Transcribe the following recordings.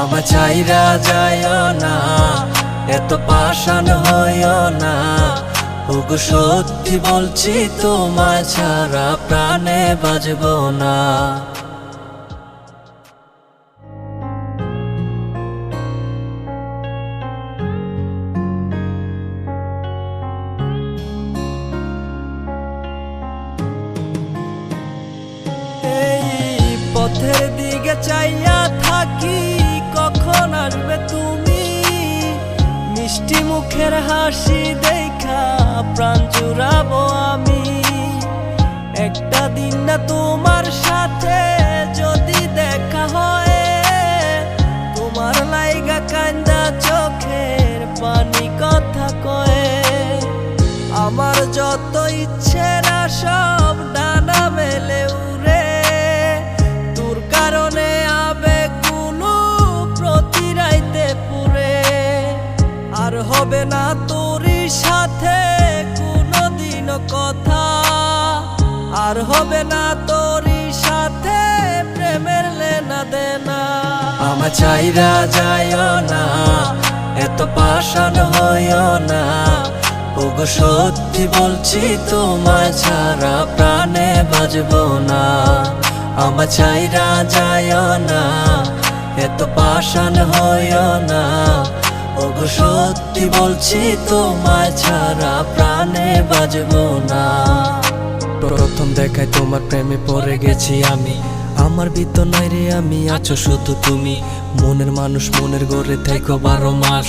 আমার চাইরা যায় না, এত পাষাণ হইও না। ওগো সত্যি বলছি, তোমায় ছাড়া প্রাণে বাজব না। পথের দিকে চাইয়া মিষ্টি মুখের হাসি দেখা, প্রাণ জুড়াবো আমি। একটা দিন না তোমার সাথে যদি দেখা হয়, তোমার লাইগা কান্দা চোখের পানি কথা কয়ে। আমার যত ইচ্ছে না হবে না তোরই সাথে কোনো দিন কথা। আর হবে না তোরই সাথে প্রেমের লেনা দেনা। আমার চাইরা যায় না, এত পাষাণ হইও না। ওগো সত্যি বলছি, তোমায় ছাড়া প্রাণে বাজব না। আমার চাইরা যায় না, এত পাষাণ হইও না। ওগো, সত্যি বলছি, তোমায় ছাড়া প্রাণে বাজব না। প্রথম দেখায় তোমার প্রেমে পড়ে গেছি আমি। আমার ভিতর নাই রে, আমি আছো শুধু তুমি। মনের মানুষ মনের গড়ে থেকো বারো মাস।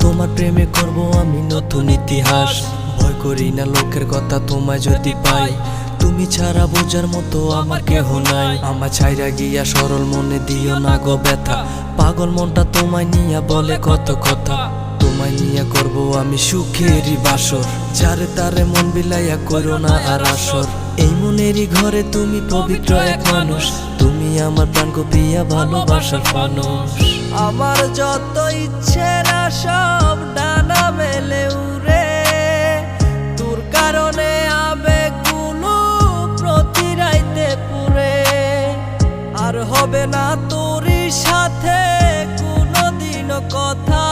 তোমার প্রেমে করব আমি নতুন ইতিহাস। ভয় করি না লোকের কথা তোমায় যদি পাই। তুমি ছাড়া বোঝার মতো আমার কেহ নাই। আমার ছাইরা গিয়া সরল মনে দিও না গো ব্যথা। পাগল মনটা তোমায় নিয়া বলে কত কথা। তোমায় নিয়ে করব আমি সুখেরই বাসর। যারে তারে মন বিলাইয়া করো না আর আসর। এই মনেরই ঘরে তুমি পবিত্র এক মানুষ। তুমি আমার প্রাণ কপিয়া ভালোবাসার মানুষ। আমার যত ইচ্ছে না সব ডানা মেলে উড়ে। তোর কারণে আবে কোনো প্রতিরাইতে পুরে আর হবে না তোরই সাথে কোনো দিন কথা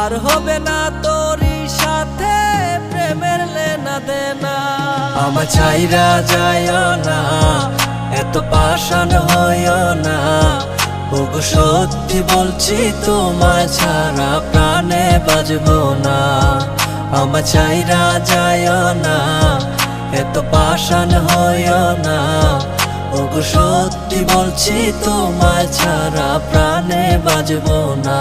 আর হবে না তোরই সাথে, প্রেমের লেনা দেনা। আমার চাইরা যায় না, এত পাষাণ হইও না। ওগো সত্যি বলছি, তোমায় ছাড়া প্রাণে বাজব না। আমার চাইরা যায় না, এত পাষাণ হইও না। ওগো সত্যি বলছি তোমায় ছাড়া প্রাণে বাজব না।